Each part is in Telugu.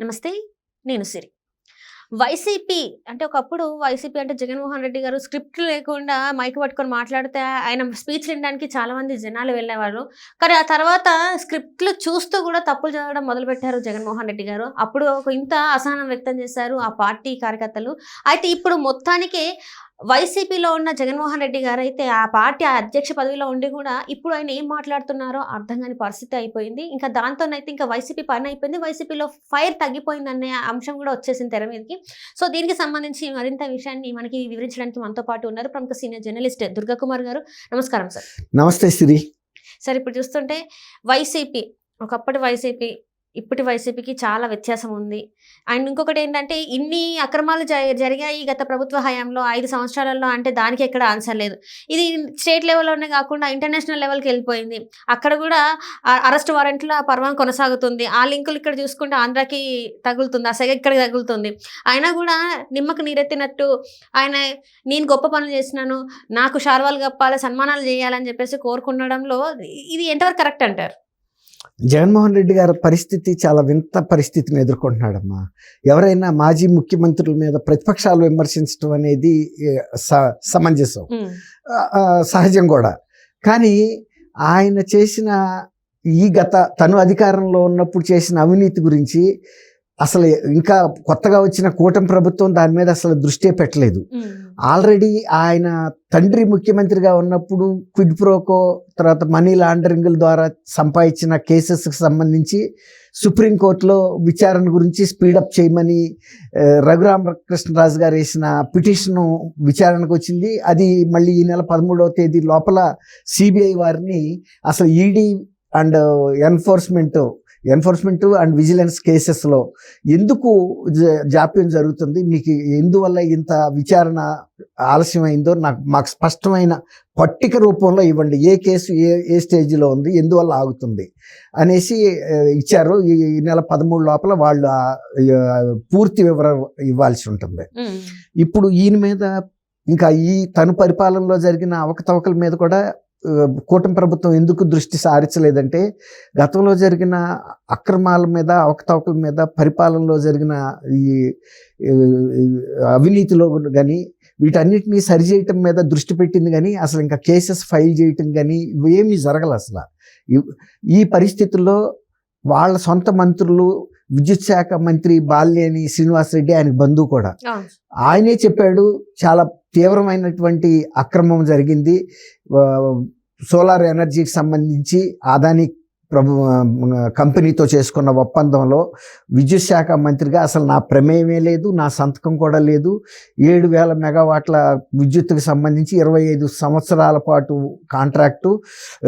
నమస్తే నేను సిరి. వైసీపీ అంటే ఒకప్పుడు వైసీపీ అంటే జగన్మోహన్ రెడ్డి గారు స్క్రిప్ట్ లేకుండా మైక్ పట్టుకొని మాట్లాడితే ఆయన స్పీచ్ వినడానికి చాలా మంది జనాలు వెళ్ళేవాళ్ళు కానీ ఆ తర్వాత స్క్రిప్ట్లు చూస్తూ కూడా తప్పులు చదవడం మొదలుపెట్టారు జగన్మోహన్ రెడ్డి గారు. అప్పుడు ఒక ఇంత అసహనం వ్యక్తం చేశారు ఆ పార్టీ కార్యకర్తలు. అయితే ఇప్పుడు మొత్తానికి వైసీపీలో ఉన్న జగన్మోహన్ రెడ్డి గారు అయితే ఆ పార్టీ అధ్యక్ష పదవిలో ఉండి కూడా ఇప్పుడు ఆయన ఏం మాట్లాడుతున్నారో అర్థం కాని పరిస్థితి అయిపోయింది. ఇంకా దాంతోనైతే ఇంకా వైసీపీ పని అయిపోయింది. వైసీపీలో ఫైర్ తగ్గిపోయింది అనే అంశం కూడా వచ్చేసింది తెర మీదకి. సో దీనికి సంబంధించి మరింత విషయాన్ని మనకి వివరించడానికి మనతో పాటు ఉన్నారు ప్రముఖ సీనియర్ జర్నలిస్ట్ దుర్గా కుమార్ గారు. నమస్కారం సార్. నమస్తే సిరి. సార్ ఇప్పుడు చూస్తుంటే వైసీపీ ఒకప్పటి వైసీపీ ఇప్పటి వైసీపీకి చాలా వ్యత్యాసం ఉంది. అండ్ ఇంకొకటి ఏంటంటే ఇన్ని అక్రమాలు జ- జరిగాయి గత ప్రభుత్వ హయాంలో ఐదు సంవత్సరాలలో అంటే దానికి ఎక్కడ ఆన్సర్ లేదు. ఇది స్టేట్ లెవెల్లోనే కాకుండా ఇంటర్నేషనల్ లెవెల్కి వెళ్ళిపోయింది. అక్కడ కూడా అరెస్ట్ అరెస్ట్ వారెంట్ల పర్వం కొనసాగుతుంది. ఆ లింకులు ఇక్కడ చూసుకుంటే ఆంధ్రాకి తగులుతుంది ఆ సెగ ఇక్కడ తగులుతుంది. అయినా కూడా నిమ్మకు నీరెత్తినట్టు ఆయన నేను గొప్ప పనులు చేసినాను నాకు షార్వాలు కప్పాలి సన్మానాలు చేయాలని చెప్పేసి కోరుకుండడంలో ఇది ఎంతవరకు కరెక్ట్ అంటారు? జగన్మోహన్ రెడ్డి గారి పరిస్థితి చాలా వింత పరిస్థితిని ఎదుర్కొంటున్నాడమ్మా. ఎవరైనా మాజీ ముఖ్యమంత్రుల మీద ప్రతిపక్షాలు విమర్శించడం అనేది సమంజసం. సహజం కూడా. కానీ ఆయన చేసిన ఈ గత తను అధికారంలో ఉన్నప్పుడు చేసిన అవినీతి గురించి అసలు ఇంకా కొత్తగా వచ్చిన కూటమి ప్రభుత్వం దాని మీద అసలు దృష్టే పెట్టలేదు. ఆల్రెడీ ఆయన తండ్రి ముఖ్యమంత్రిగా ఉన్నప్పుడు క్విడ్ ప్రోకో తర్వాత మనీ లాండరింగ్ ద్వారా సంపాదించిన కేసెస్కి సంబంధించి సుప్రీంకోర్టులో విచారణ గురించి స్పీడప్ చేయమని ఆ, రఘురామకృష్ణరాజు గారు వేసిన పిటిషన్ విచారణకు వచ్చింది. అది మళ్ళీ ఈ నెల పదమూడవ తేదీ లోపల సిబిఐ వారిని అసలు ED and enforcement enforcement and vigilance కేసెస్లో ఎందుకు జ- జాప్యం జరుగుతుంది? మీకు ఎందువల్ల ఇంత విచారణ ఆలస్యమైందో నాకు మాకు స్పష్టమైన పట్టిక రూపంలో ఇవ్వండి. ఏ కేసు ఏ ఏ స్టేజ్లో ఉంది? ఎందువల్ల ఆగుతుంది? అనేసి ఇచ్చారు. ఈ నెల పదమూడు లోపల వాళ్ళు పూర్తి వివరం ఇవ్వాల్సి ఉంటుంది. ఇప్పుడు ఈయన మీద ఇంకా ఈ తను పరిపాలనలో జరిగిన అవకతవకల మీద కూడా కూటమి ప్రభుత్వం ఎందుకు దృష్టి సారించలేదంటే గతంలో జరిగిన అక్రమాల మీద అవకతవకల మీద పరిపాలనలో జరిగిన ఈ అవినీతిలో కానీ వీటన్నిటిని సరిచేయటం మీద దృష్టి పెట్టింది కానీ అసలు ఇంకా కేసెస్ ఫైల్ చేయటం కానీ ఇవేమీ జరగదు అసలు. ఈ- ఈ పరిస్థితుల్లో వాళ్ళ సొంత మంత్రులు విద్యుత్ శాఖ మంత్రి బాల్యేని శ్రీనివాసరెడ్డి ఆయన బంధువు కూడా. ఆయనే చెప్పాడు చాలా తీవ్రమైనటువంటి అక్రమం జరిగింది. సోలార్ ఎనర్జీకి సంబంధించి అదాని ప్రభు కంపెనీతో చేసుకున్న ఒప్పందంలో విద్యుత్ శాఖ మంత్రిగా అసలు నా ప్రమేయమే లేదు నా సంతకం కూడా లేదు. ఏడు వేల మెగావాట్ల విద్యుత్తుకు సంబంధించి ఇరవై ఐదు సంవత్సరాల పాటు కాంట్రాక్టు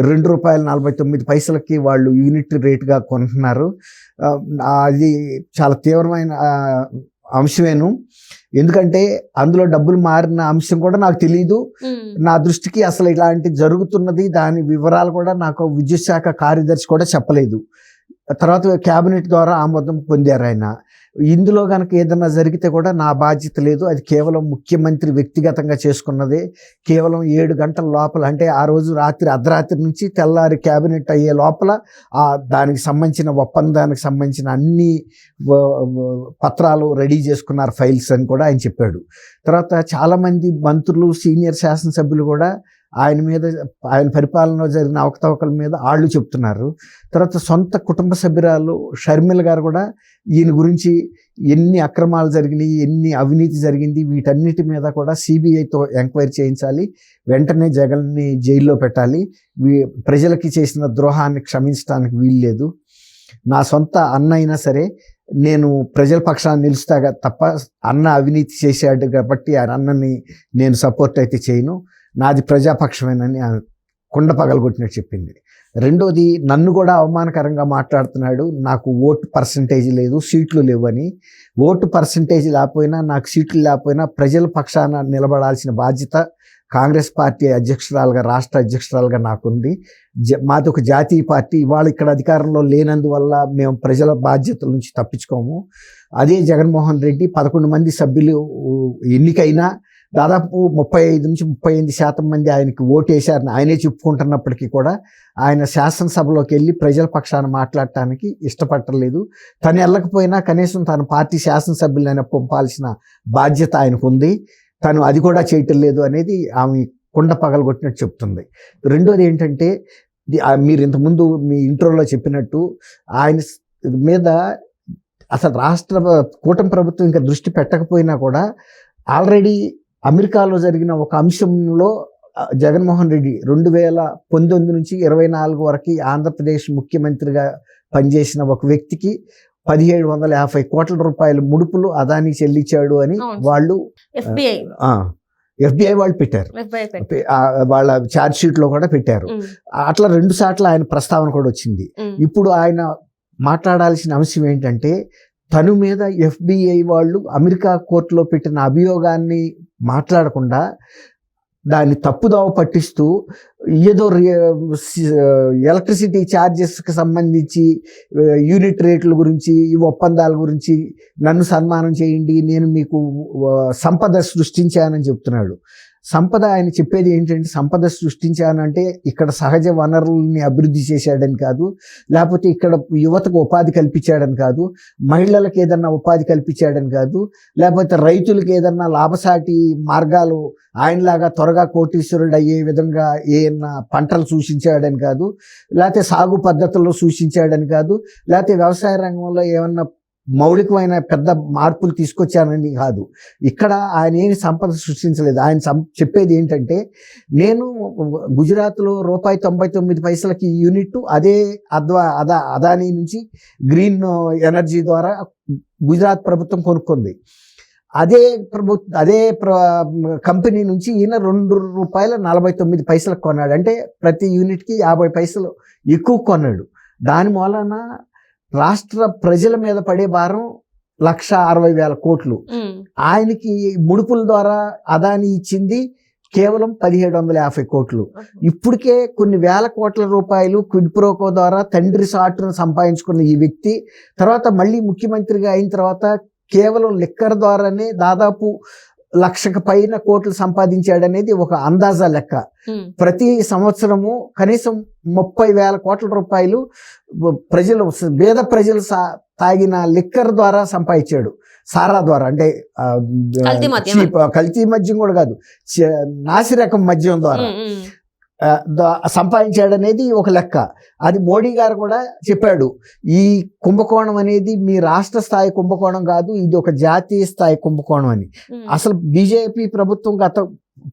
రెండు రూపాయల నలభై తొమ్మిది పైసలకి వాళ్ళు యూనిట్ రేటుగా కొంటున్నారు అది చాలా తీవ్రమైన అంశమేను. ఎందుకంటే అందులో డబ్బులు మారిన అంశం కూడా నాకు తెలియదు నా దృష్టికి అసలు ఇలాంటి జరుగుతున్నది దాని వివరాలు కూడా నాకు విద్యుత్ శాఖ కార్యదర్శి కూడా చెప్పలేదు. తర్వాత క్యాబినెట్ ద్వారా ఆమోదం పొందారు ఆయన. ఇందులో కనుక ఏదైనా జరిగితే కూడా నా బాధ్యత లేదు. అది కేవలం ముఖ్యమంత్రి వ్యక్తిగతంగా చేసుకున్నదే. కేవలం ఏడు గంటల లోపల అంటే ఆ రోజు రాత్రి అర్ధరాత్రి నుంచి తెల్లారి క్యాబినెట్ అయ్యే లోపల ఆ దానికి సంబంధించిన ఒప్పందానికి సంబంధించిన అన్ని పత్రాలు రెడీ చేసుకున్నారు ఫైల్స్ అని కూడా ఆయన చెప్పాడు. తర్వాత చాలామంది మంత్రులు సీనియర్ శాసనసభ్యులు కూడా ఆయన మీద ఆయన పరిపాలనలో జరిగిన అవకతవకల మీద వాళ్ళు చెప్తున్నారు. తర్వాత సొంత కుటుంబ సభ్యురాలు షర్మిల గారు కూడా ఈయన గురించి ఎన్ని అక్రమాలు జరిగినాయి ఎన్ని అవినీతి జరిగింది వీటన్నిటి మీద కూడా సిబిఐతో ఎంక్వైరీ చేయించాలి. వెంటనే జగన్ని జైల్లో పెట్టాలి. వీ- ప్రజలకి చేసిన ద్రోహాన్ని క్షమించడానికి వీల్లేదు. నా సొంత అన్న అయినా సరే నేను ప్రజల పక్షాన్ని నిలుస్తాగా తప్ప అన్న అవినీతి చేశాడు కాబట్టి ఆ అన్నని నేను సపోర్ట్ అయితే చేయను. నాది ప్రజాపక్షమేనని కుండ పగలగొట్టినట్టు చెప్పింది. రెండోది నన్ను కూడా అవమానకరంగా మాట్లాడుతున్నాడు. నాకు ఓటు పర్సంటేజ్ లేదు సీట్లు లేవని. ఓటు పర్సంటేజ్ లేకపోయినా నాకు సీట్లు లేకపోయినా ప్రజల పక్షాన నిలబడాల్సిన బాధ్యత కాంగ్రెస్ పార్టీ అధ్యక్షురాలుగా రాష్ట్ర అధ్యక్షురాలుగా నాకుంది. జ మాది ఒక జాతీయ పార్టీ. ఇవాళ ఇక్కడ అధికారంలో లేనందువల్ల మేము ప్రజల బాధ్యతల నుంచి తప్పించుకోము. అదే జగన్మోహన్ రెడ్డి పదకొండు మంది సభ్యులు ఎన్నికైనా దాదాపు ముప్పై ఐదు నుంచి ముప్పై ఎనిమిది శాతం మంది ఆయనకి ఓటు వేశారని ఆయనే చెప్పుకుంటున్నప్పటికీ కూడా ఆయన శాసనసభలోకి వెళ్ళి ప్రజల పక్షాన మాట్లాడటానికి ఇష్టపడలేదు తను వెళ్ళకపోయినా కనీసం తన పార్టీ శాసనసభ్యులైనా పంపాల్సిన బాధ్యత ఆయనకు ఉంది తను అది కూడా చేయటం లేదు అనేది ఆమె కుండ పగలగొట్టినట్టు చెప్తుంది. రెండోది ఏంటంటే మీరు ఇంతకుముందు మీ ఇంట్రోలో చెప్పినట్టు ఆయన మీద అసలు రాష్ట్ర కూటమి ప్రభుత్వం ఇంకా దృష్టి పెట్టకపోయినా కూడా ఆల్రెడీ అమెరికాలో జరిగిన ఒక అంశంలో జగన్మోహన్ రెడ్డి రెండు వేల పంతొమ్మిది నుంచి ఇరవై నాలుగు వరకు ఆంధ్రప్రదేశ్ ముఖ్యమంత్రిగా పనిచేసిన ఒక వ్యక్తికి పదిహేడు వందల యాభై కోట్ల రూపాయల ముడుపులు అదాని చెల్లించాడు అని. వాళ్ళు ఎఫ్బిఐ. ఎఫ్బిఐ వాళ్ళు పెట్టారు. వాళ్ళ ఛార్జ్ షీట్లో కూడా పెట్టారు. అట్లా రెండు సార్లు ఆయన ప్రస్తావన కూడా వచ్చింది. ఇప్పుడు ఆయన మాట్లాడాల్సిన అంశం ఏంటంటే తను మీద ఎఫ్బిఐ వాళ్ళు అమెరికా కోర్టులో పెట్టిన అభియోగాన్ని మాట్లాడకుండా దాన్ని తప్పుదోవ పట్టిస్తూ ఏదో ఎలక్ట్రిసిటీ ఛార్జెస్కి సంబంధించి యూనిట్ రేట్ల గురించి ఈ ఒప్పందాల గురించి నన్ను సన్మానం చేయండి నేను మీకు సంపద సృష్టించానని చెప్తున్నాడు. సంపద ఆయన చెప్పేది ఏంటంటే సంపద సృష్టించానంటే ఇక్కడ సహజ వనరుల్ని అభివృద్ధి చేశాడని కాదు లేకపోతే ఇక్కడ యువతకు ఉపాధి కల్పించాడని కాదు మహిళలకు ఏదన్నా ఉపాధి కల్పించాడని కాదు లేకపోతే రైతులకు ఏదన్నా లాభసాటి మార్గాలు ఆయనలాగా త్వరగా కోటీశ్వరుడు అయ్యే విధంగా ఏమన్నా పంటలు సూచించాడని కాదు లేకపోతే సాగు పద్ధతుల్లో సూచించాడని కాదు లేకపోతే వ్యవసాయ రంగంలో ఏమన్నా మౌలికమైన పెద్ద మార్పులు తీసుకొచ్చానని కాదు. ఇక్కడ ఆయన ఏమి సంపద సృష్టించలేదు. ఆయన సం- చెప్పేది ఏంటంటే నేను గుజరాత్లో రూపాయి తొంభై తొమ్మిది పైసలకి యూనిట్ అదే అద్వా అదా అదానీ నుంచి గ్రీన్ ఎనర్జీ ద్వారా గుజరాత్ ప్రభుత్వం కొనుక్కుంది. అదే ప్రభు అదే ప్ర కంపెనీ నుంచి ఈయన రెండు రూపాయల నలభై తొమ్మిది పైసలకు కొన్నాడు. అంటే ప్రతి యూనిట్కి యాభై పైసలు ఎక్కువ కొన్నాడు. దాని మూలన రాష్ట్ర ప్రజల మీద పడే భారం లక్ష అరవై వేల కోట్లు. ఆయనకి ముడుపుల ద్వారా అదాని ఇచ్చింది కేవలం పదిహేడు వందల యాభై కోట్లు. ఇప్పటికే కొన్ని వేల కోట్ల రూపాయలు క్విడ్ ప్రోకో ద్వారా తండ్రి సాటును సంపాదించుకున్న ఈ వ్యక్తి తర్వాత మళ్ళీ ముఖ్యమంత్రిగా అయిన తర్వాత కేవలం లిక్కర్ ద్వారానే దాదాపు లక్షకు పైన కోట్లు సంపాదించాడనేది ఒక అందాజా లెక్క. ప్రతి సంవత్సరము కనీసం ముప్పై వేల కోట్ల రూపాయలు ప్రజలు పేద ప్రజలు సా- తాగిన లిక్కర్ ద్వారా సంపాదించాడు. సారా ద్వారా అంటే కల్తీ మద్యం. కూడా కాదు చ- నాసి రకం మద్యం ద్వారా. ఉమ్, ఉమ్, ఆ, ద- సంపాదించాడు అనేది ఒక లెక్క. అది మోడీ గారు కూడా చెప్పాడు. ఈ కుంభకోణం అనేది మీ రాష్ట్ర స్థాయి కుంభకోణం కాదు ఇది ఒక జాతీయ స్థాయి కుంభకోణం అని. అసలు బీజేపీ ప్రభుత్వం గత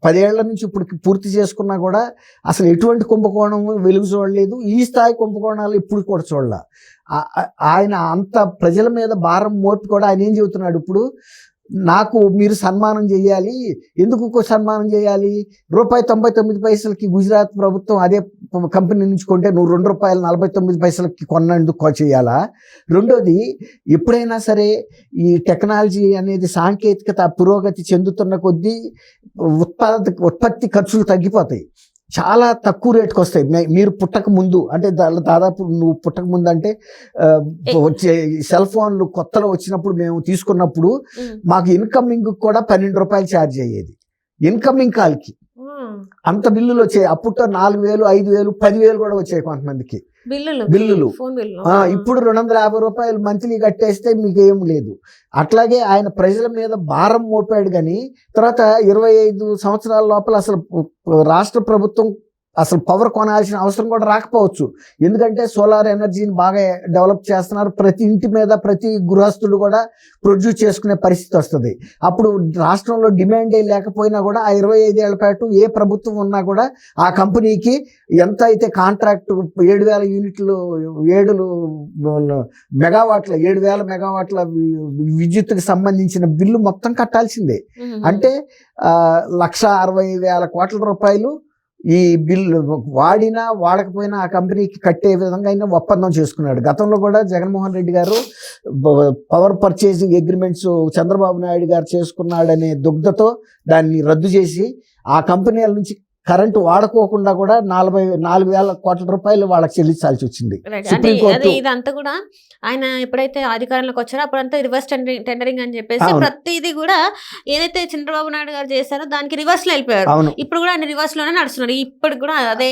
పదేళ్ళ నుంచి ఇప్పుడు పూర్తి చేసుకున్నా కూడా అసలు ఎటువంటి కుంభకోణం వెలుగు చూడలేదు. ఈ స్థాయి కుంభకోణాలు ఇప్పుడు కూడా చూడాల. ఆయన అంత ప్రజల మీద భారం మోపి కూడా ఆయన ఏం చెబుతున్నాడు ఇప్పుడు? నాకు మీరు సన్మానం చేయాలి. ఎందుకు సన్మానం చేయాలి? రూపాయి తొంభై తొమ్మిది పైసలకి గుజరాత్ ప్రభుత్వం అదే కంపెనీ నుంచి కొంటే నువ్వు రెండు రూపాయలు నలభై తొమ్మిది పైసలకి కొన్నందుకు చేయాలా? రెండోది ఎప్పుడైనా సరే ఈ టెక్నాలజీ అనేది సాంకేతికత పురోగతి చెందుతున్న కొద్దీ ఉత్పాద ఉత్పత్తి ఖర్చులు తగ్గిపోతాయి. చాలా తక్కువ రేటుకి వస్తాయి. మీరు పుట్టక ముందు అంటే దాదాపు నువ్వు పుట్టక ముందు అంటే వచ్చే సెల్ ఫోన్లు కొత్తలో వచ్చినప్పుడు మేము తీసుకున్నప్పుడు మాకు ఇన్కమింగ్ కూడా పన్నెండు రూపాయలు ఛార్జ్ అయ్యేది. ఇన్కమింగ్ కాల్కి. అంత బిల్లులు వచ్చాయి. అప్పట్లో నాలుగు వేలు ఐదు వేలు పదివేలు కూడా వచ్చాయి కొంతమందికి. బిల్లులు? ఇప్పుడు రెండు వందల యాభై రూపాయలు మంత్లీ కట్టేస్తే మీకు ఏం లేదు. అట్లాగే ఆయన ప్రజల మీద భారం మోపాడు కానీ తర్వాత ఇరవై ఐదు సంవత్సరాల లోపల అసలు రాష్ట్ర ప్రభుత్వం అసలు పవర్ కొనాల్సిన అవసరం కూడా రాకపోవచ్చు. ఎందుకంటే సోలార్ ఎనర్జీని బాగా డెవలప్ చేస్తున్నారు. ప్రతి ఇంటి మీద ప్రతి గృహస్థుడు కూడా ప్రొడ్యూస్ చేసుకునే పరిస్థితి వస్తుంది. అప్పుడు రాష్ట్రంలో డిమాండే లేకపోయినా కూడా ఆ ఇరవై ఐదేళ్ళ పాటు ఏ ప్రభుత్వం ఉన్నా కూడా ఆ కంపెనీకి ఎంత అయితే కాంట్రాక్ట్ ఏడు వేల యూనిట్లు ఏడు మెగావాట్ల ఏడు వేల మెగావాట్ల వి- విద్యుత్తుకి సంబంధించిన బిల్లు మొత్తం కట్టాల్సిందే. అంటే లక్ష అరవై వేల కోట్ల రూపాయలు ఈ బిల్లు వాడినా వాడకపోయినా ఆ కంపెనీకి కట్టే విధంగా అయినా ఒప్పందం చేసుకున్నాడు. గతంలో కూడా Jaganmohan Reddy garu power purchasing agreements Chandrababu Naidu garu చేసుకున్నాడనే దుగ్ధతో దాన్ని రద్దు చేసి ఆ కంపెనీల నుంచి కరెంటు వాడుకోకుండా కూడా నలభై నాలుగు వేల కోట్ల రూపాయలు వాళ్ళకి చెల్లించాల్సి వచ్చింది. ఇదంతా కూడా ఆయన ఎప్పుడైతే అధికారంలోకి వచ్చారో అప్పుడంతా రివర్స్ టెండరింగ్ అని చెప్పేసి. ప్రతిదీ కూడా ఏదైతే చంద్రబాబు నాయుడు గారు చేశారో దానికి రివర్స్లో వెళ్ళిపోయారు ఇప్పుడు కూడా ఆయన రివర్స్లోనే నడుస్తున్నారు. ఇప్పుడు కూడా అదే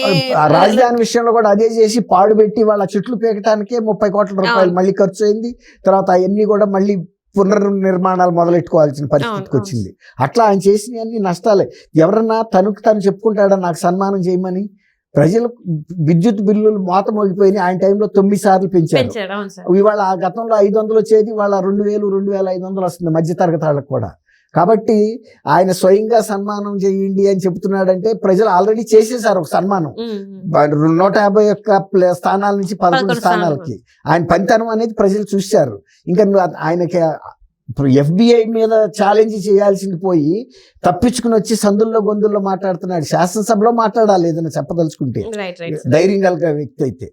రాజధాని విషయంలో కూడా అదే చేసి పాడు పెట్టి వాళ్ళ చెట్లు పీకటానికే ముప్పై కోట్ల రూపాయలు. మళ్ళీ ఖర్చు అయింది. తర్వాత అవన్నీ కూడా ప్రజలు పునర్నిర్మాణాలు మొదలెట్టుకోవాల్సిన పరిస్థితికి. వచ్చింది అట్లా ఆయన చేసిన అన్ని నష్టాలే. ఎవరన్నా తనకు తను చెప్పుకుంటాడా నాకు సన్మానం చేయమని? ప్రజలు విద్యుత్ బిల్లులు మోత మోగిపోయినాయి ఆయన టైంలో తొమ్మిది సార్లు పెంచారు. ఇవాళ ఆ గతంలో ఐదు వందలు వచ్చేది వాళ్ళ రెండు వేలు రెండు వేల ఐదు వందలు వస్తుంది మధ్య తరగతి వాళ్ళకి కూడా. కాబట్టి ఆయన స్వయంగా సన్మానం చేయండి అని చెప్తున్నాడంటే ప్రజలు ఆల్రెడీ చేసేసారు ఒక సన్మానం. నూట యాభై ఒక్క స్థానాల నుంచి పదకొండు స్థానాలకి. ఆయన పనితనం అనేది ప్రజలు చూశారు. ఇంకా ఆయనకి ఇప్పుడు ఎఫ్బిఐ మీద ఛాలెంజ్ చేయాల్సింది పోయి తప్పించుకుని వచ్చి సందుల్లో గొంతుల్లో మాట్లాడుతున్నాడు. శాసనసభలో మాట్లాడాలి ఏదైనా చెప్పదలుచుకుంటే. ధైర్యం కలిగే వ్యక్తి అయితే.